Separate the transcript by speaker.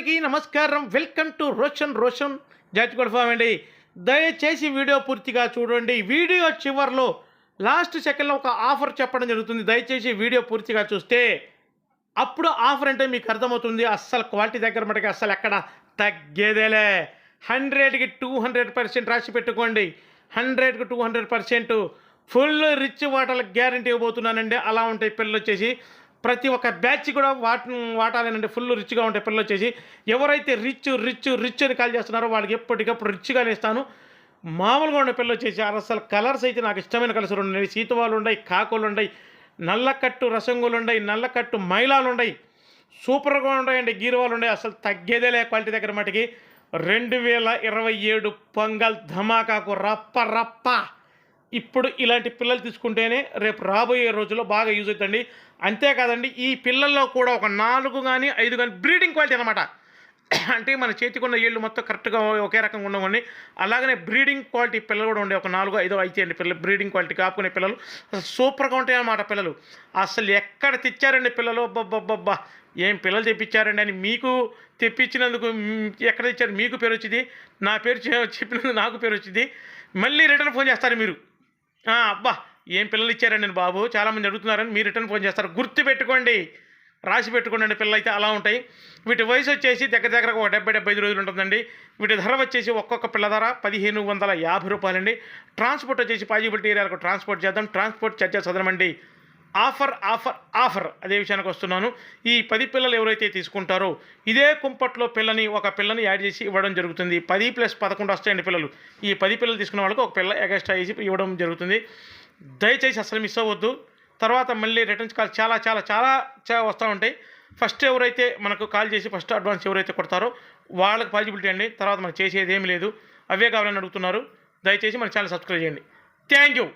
Speaker 1: అందరికీ నమస్కారం. Welcome to Roshan Roshan జాతిగొడ ఫామ్ అండి దయచేసి వీడియో పూర్తిగా చూడండి. వీడియో చివరిలో లాస్ట్ సెకండ్లో ఒక ఆఫర్ చెప్పడం జరుగుతుంది. దయచేసి వీడియో పూర్తిగా చూస్తే అప్పుడు ఆఫర్ అంటే మీకు అర్థమవుతుంది. అస్సలు క్వాలిటీ దగ్గర మటుకు అస్సలు ఎక్కడ తగ్గేదేలే. హండ్రెడ్కి టూ హండ్రెడ్ పర్సెంట్ రాసి పెట్టుకోండి. హండ్రెడ్కి two hundred percent full rich water guarantee ఇవ్వబోతున్నానండి. అలా ఉంటాయి పిల్లలు వచ్చేసి ప్రతి ఒక్క బ్యాచ్ కూడా వాట వాటాలేనండి ఫుల్ రిచ్గా ఉంటాయి పిల్లలు వచ్చేసి ఎవరైతే రిచ్ రిచ్ రిచ్ అని కాల్ చేస్తున్నారో వాళ్ళకి ఎప్పటికప్పుడు రిచ్గానే ఇస్తాను మామూలుగా ఉండే పిల్లలు వచ్చేసి అసలు కలర్స్ అయితే నాకు ఇష్టమైన కలర్స్ ఉన్నాయి. సీతవాలు ఉన్నాయి కాకులు ఉన్నాయి నల్లకట్టు రసంగులు ఉన్నాయి నల్లకట్టు మైలాలు ఉన్నాయి. సూపర్గా ఉన్నాయండి గీరువాలు ఉన్నాయి. అసలు తగ్గేదేలే క్వాలిటీ దగ్గర మటుకి. రెండు వేల ఇరవై ఏడు పొంగల్ ధమాకాకు రప్ప రప్ప. ఇప్పుడు ఇలాంటి పిల్లలు తీసుకుంటేనే రేపు రాబోయే రోజుల్లో బాగా యూజ్ అవుతుంది అంతేకాదండి ఈ పిల్లల్లో కూడా ఒక నాలుగు కానీ ఐదు కానీ బ్రీడింగ్ క్వాలిటీ అనమాట అంటే మన చేతికి ఉన్న ఏళ్ళు మొత్తం కరెక్ట్గా ఒకే రకంగా ఉండవండి. అలాగనే బ్రీడింగ్ క్వాలిటీ పిల్లలు కూడా ఉండే ఒక నాలుగు ఐదో అయితే అండి పిల్లలు. బ్రీడింగ్ క్వాలిటీ కాపుకునే పిల్లలు. అసలు సూపర్గా ఉంటాయి అన్నమాట పిల్లలు. అసలు ఎక్కడ తెచ్చారండి పిల్లలు? అబ్బబ్బబ్బా ఏం పిల్లలు తెప్పించారండి అని మీకు తెప్పించినందుకు ఎక్కడ తెచ్చారు? మీకు పేరు వచ్చింది. నా పేరు చెప్పినందుకు నాకు పేరు వచ్చింది. మళ్ళీ రిటర్న్ ఫోన్ చేస్తారు మీరు? అబ్బా ఏం పిల్లలు ఇచ్చారండి బాబు? చాలామంది అడుగుతున్నారని మీరు రిటర్న్ ఫోన్ చేస్తారు. గుర్తు పెట్టుకోండి. రాసి పెట్టుకోండి పిల్లలు అయితే అలా ఉంటాయి. వీటి వయసు వచ్చేసి దగ్గర దగ్గర ఒక డెబ్బై డెబ్బై ఐదు రోజులు ఉంటుందండి. వీటి ధర వచ్చేసి ఒక్కొక్క పిల్ల ధర పదిహేను వందల యాభై రూపాయలండి. ట్రాన్స్పోర్ట్ వచ్చేసి పాజిబిలిటీ ఏరియాలకు ట్రాన్స్పోర్ట్ చేద్దాం. ట్రాన్స్పోర్ట్ ఛార్జెస్ చదవమండి ఆఫర్ ఆఫర్ ఆఫర్ అదే విషయానికి వస్తున్నాను. ఈ పది పిల్లలు ఎవరైతే తీసుకుంటారో ఇదే కుంపట్లో పిల్లని ఒక పిల్లని యాడ్ చేసి ఇవ్వడం జరుగుతుంది. పది ప్లస్ పదకొండు వస్తాయండి పిల్లలు. ఈ పది పిల్లలు తీసుకున్న వాళ్ళకి ఒక పిల్ల ఎగస్ట్రా వేసి ఇవ్వడం జరుగుతుంది. దయచేసి అసలు మిస్ అవ్వద్దు. తర్వాత మళ్ళీ రిటర్న్స్ కాల్ చాలా చాలా చాలా చాలా వస్తూ ఉంటాయి. ఫస్ట్ ఎవరైతే మనకు కాల్ చేసి ఫస్ట్ అడ్వాన్స్ ఎవరైతే కొడతారో వాళ్ళకి పాజిబిలిటీ అండి. తర్వాత మనం చేసేది ఏమీ లేదు. అవే కావాలని అడుగుతున్నారు. దయచేసి మన ఛానల్ సబ్స్క్రైబ్ చేయండి. Thank you.